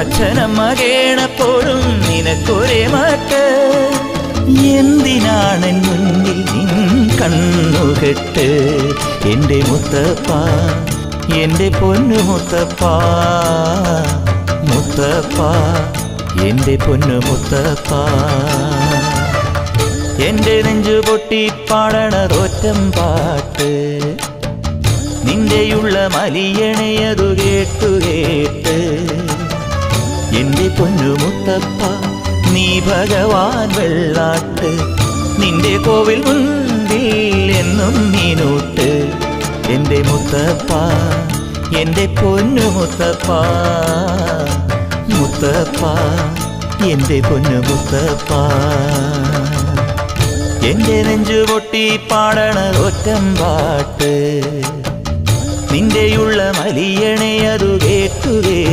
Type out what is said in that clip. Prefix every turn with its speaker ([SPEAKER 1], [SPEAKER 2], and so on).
[SPEAKER 1] അച്ഛനമ്മ കേണപ്പോഴും നിനക്കൊരേ മാറ്റ. എന്തിനാണ് മുന്നിൽ നിൻ കണ്ണുകെട്ട് എന്റെ മുത്തപ്പ എന്റെ പൊന്നു മുത്തപ്പ. മുത്തപ്പ എന്റെ പൊന്നു മുത്തപ്പ. എന്റെ നെഞ്ചു പൊട്ടി പാടണതൊറ്റം പാട്ട്. നിന്റെയുള്ള മലിയണയതു കേട്ടു കേട്ട്. എന്റെ പൊന്നു മുത്തപ്പ നീ ഭഗവാൻ വെള്ളാട്ട്. നിന്റെ കോവിൽ മുന്തിൽ എന്നും നീനൂട്ട്. എന്റെ മുത്തപ്പ എന്റെ പൊന്നു മുത്തപ്പ. മുത്തപ്പ എന്റെ പൊന്നു മുത്തപ്പ. എന്റെ നെഞ്ചു പൊട്ടി പാടണ ഒറ്റം പാട്ട്. നിന്റെയുള്ള മലിയണയതു കേട്ടുകേ